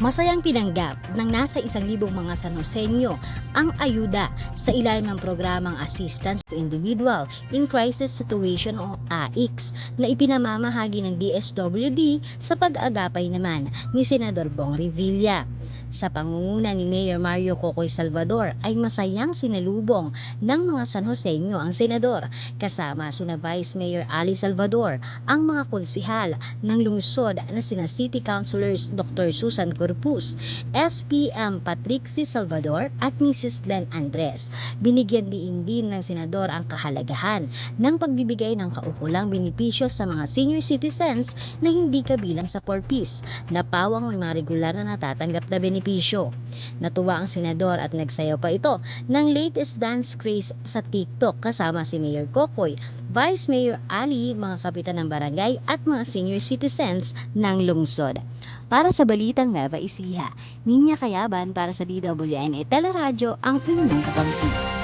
Masayang tinanggap ng nasa isang libong mga San Joseño ang ayuda sa ilalim ng programang Assistance to Individual in Crisis Situation o AICS na ipinamamahagi ng DSWD sa pag-agapay naman ni Senador Bong Revilla. Sa pangunguna ni Mayor Mario Cocoy Salvador ay masayang sinalubong ng mga San Joseño ang senador kasama sina Vice Mayor Ali Salvador, ang mga konsihal ng lungsod na sina City Councilors Dr. Susan Corpus, SPM Patrick C. Salvador at Mrs. Glenn Andres. Binigyan din din ng senador ang kahalagahan ng pagbibigay ng kaukulang benepisyo sa mga senior citizens na hindi kabilang sa 4Ps na pawang may mga regular na natatanggap na benepisyo. Natuwa ang senador at nagsayaw pa ito ng latest dance craze sa TikTok kasama si Mayor Kokoy, Vice Mayor Ali, mga kapitan ng barangay at mga senior citizens ng lungsod. Para sa Balitang Nueva Ecija, Ninya Kayaban para sa DWN Teleradyo ang inyong kapampi.